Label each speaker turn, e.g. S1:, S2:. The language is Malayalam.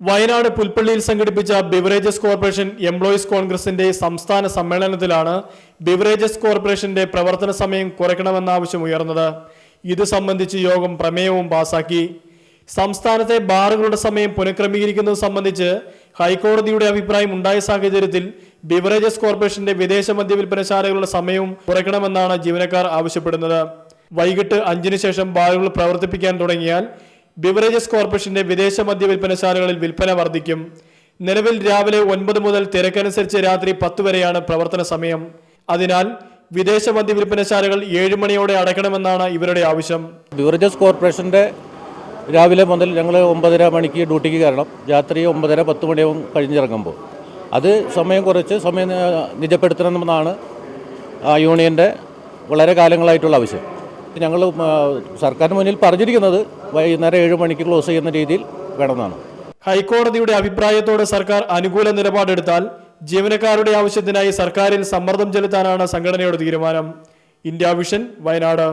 S1: വയനാട് പുൽപ്പള്ളിയിൽ സംഘടിപ്പിച്ച ബിവറേജസ് കോർപ്പറേഷൻ എംപ്ലോയീസ് കോൺഗ്രസിന്റെ സംസ്ഥാന സമ്മേളനത്തിലാണ് ബിവറേജസ് കോർപ്പറേഷന്റെ പ്രവർത്തന സമയം കുറയ്ക്കണമെന്ന ആവശ്യം ഉയർന്നത്. ഇത് സംബന്ധിച്ച് യോഗം പ്രമേയവും പാസാക്കി. സംസ്ഥാനത്തെ ബാറുകളുടെ സമയം പുനഃക്രമീകരിക്കുന്നത് സംബന്ധിച്ച് ഹൈക്കോടതിയുടെ അഭിപ്രായം ഉണ്ടായ സാഹചര്യത്തിൽ ബിവറേജസ് കോർപ്പറേഷന്റെ വിദേശ മദ്യവിൽപ്പനശാലകളുടെ സമയവും കുറയ്ക്കണമെന്നാണ് ജീവനക്കാർ ആവശ്യപ്പെടുന്നത്. വൈകിട്ട് അഞ്ചിന് ശേഷം ബാറുകൾ പ്രവർത്തിപ്പിക്കാൻ തുടങ്ങിയാൽ ബിവറേജസ് കോർപ്പറേഷന്റെ വിദേശ മദ്യ വിൽപ്പനശാലകളിൽ വിൽപ്പന വർദ്ധിക്കും. നിലവിൽ രാവിലെ ഒൻപത് മുതൽ തിരക്കനുസരിച്ച് രാത്രി പത്ത് വരെയാണ് പ്രവർത്തന സമയം. അതിനാൽ വിദേശ മദ്യ വിൽപ്പനശാലകൾ ഏഴ് മണിയോടെ അടയ്ക്കണമെന്നാണ് ഇവരുടെ ആവശ്യം.
S2: ബിവറേജസ് കോർപ്പറേഷന്റെ രാവിലെ മുതൽ ഞങ്ങൾ ഒമ്പതര മണിക്ക് ഡ്യൂട്ടിക്ക് കയറണം. രാത്രി ഒമ്പതര പത്ത് മണിയാവും കഴിഞ്ഞിറങ്ങുമ്പോൾ. അത് സമയം കുറച്ച് സമയം നിജപ്പെടുത്തണമെന്നാണ് യൂണിയന്റെ വളരെ കാലങ്ങളായിട്ടുള്ള ആവശ്യം. ഞങ്ങൾ സർക്കാരിന് മുന്നിൽ പറഞ്ഞിരിക്കുന്നത് വൈകുന്നേരം ഏഴ് മണിക്ക് ക്ലോസ് ചെയ്യുന്ന രീതിയിൽ വേണമെന്നാണ്.
S1: ഹൈക്കോടതിയുടെ അഭിപ്രായത്തോട് സർക്കാർ അനുകൂല നിലപാടെടുത്താൽ ജീവനക്കാരുടെ ആവശ്യത്തിനായി സർക്കാരിൽ സമ്മർദ്ദം ചെലുത്താനാണ് സംഘടനയുടെ തീരുമാനം. India vision Wayanad.